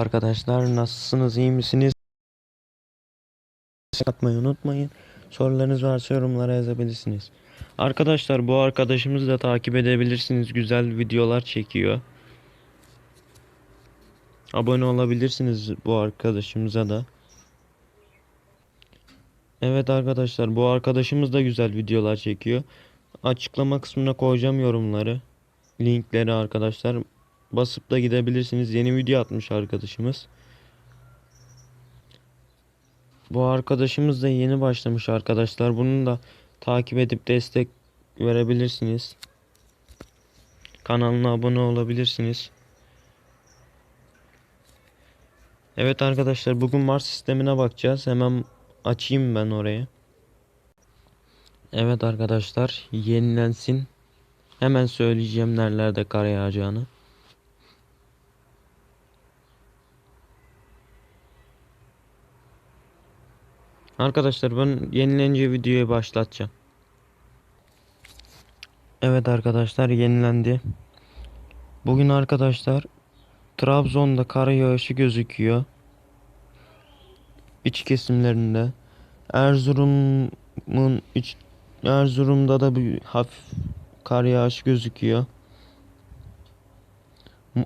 Arkadaşlar nasılsınız iyi misiniz? Atmayı unutmayın. Sorularınız varsa yorumlara yazabilirsiniz. Arkadaşlar bu arkadaşımızı da takip edebilirsiniz. Güzel videolar çekiyor. Abone olabilirsiniz bu arkadaşımıza da. Evet arkadaşlar bu arkadaşımız da güzel videolar çekiyor. Açıklama kısmına koyacağım yorumları. Linkleri arkadaşlar. Basıp da gidebilirsiniz. Yeni video atmış arkadaşımız. Bu arkadaşımız da yeni başlamış arkadaşlar. Bunu da takip edip destek verebilirsiniz. Kanalına abone olabilirsiniz. Evet arkadaşlar bugün Mars sistemine bakacağız. Hemen açayım ben orayı. Evet arkadaşlar yenilensin. Hemen söyleyeceğim nerelerde kar yağacağını. Arkadaşlar ben yenilenince videoyu başlatacağım. Evet arkadaşlar yenilendi. Bugün arkadaşlar Trabzon'da kar yağışı gözüküyor. İç kesimlerinde. Erzurum'un iç Erzurum'da da bir hafif kar yağışı gözüküyor.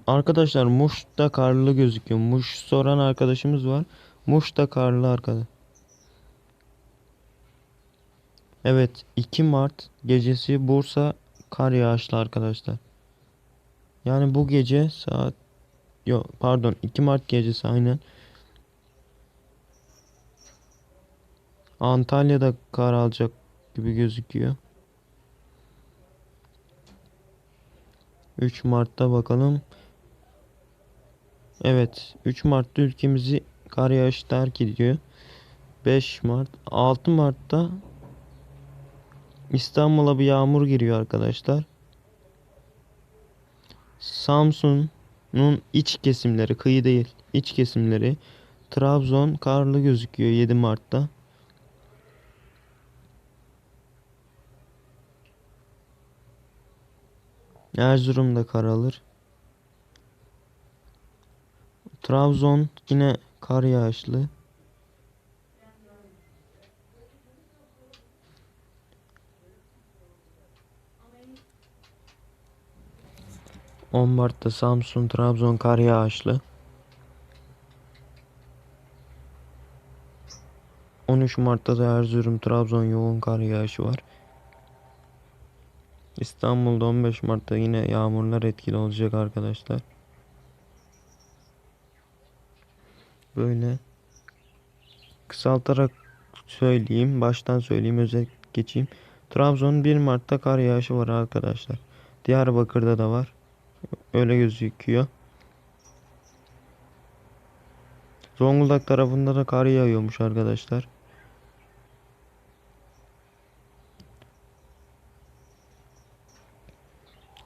Arkadaşlar Muş'ta karlı gözüküyor. Muş soran arkadaşımız var. Muş'ta karlı arkadaş. Evet 2 Mart gecesi Bursa kar yağışlı arkadaşlar. Yani bu gece saat Yok pardon 2 Mart gecesi aynen. Antalya'da kar alacak gibi gözüküyor. 3 Mart'ta bakalım. Evet 3 Mart'ta ülkemizi kar yağışı terk ediyor. 5 Mart 6 Mart'ta İstanbul'a bir yağmur giriyor arkadaşlar. Samsun'un iç kesimleri, kıyı değil, iç kesimleri Trabzon karlı gözüküyor 7 Mart'ta. Erzurum'da kar alır. Trabzon yine kar yağışlı. On Mart'ta Samsun, Trabzon kar yağışlı. 13 Mart'ta da Erzurum, Trabzon yoğun kar yağışı var. İstanbul'da 15 Mart'ta yine yağmurlar etkili olacak arkadaşlar. Böyle kısaltarak söyleyeyim, baştan söyleyeyim, özet geçeyim. Trabzon 1 Mart'ta kar yağışı var arkadaşlar. Diyarbakır'da da var. Öyle gözüküyor. Zonguldak tarafında da kar yağıyormuş arkadaşlar.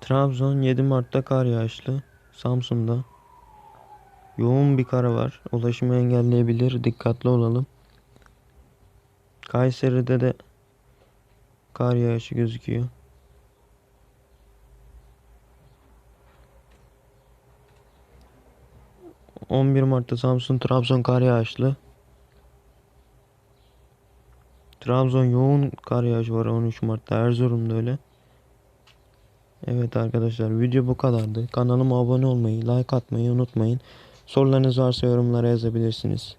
Trabzon 7 Mart'ta kar yağışlı. Samsun'da yoğun bir kar var. Ulaşımı engelleyebilir. Dikkatli olalım. Kayseri'de de kar yağışı gözüküyor. ...11 Mart'ta Samsun, Trabzon kar yağışlı. Trabzon yoğun kar yağışı var 13 Mart'ta. Erzurum'da öyle. Evet arkadaşlar video bu kadardı. Kanalıma abone olmayı, like atmayı unutmayın. Sorularınız varsa yorumlara yazabilirsiniz.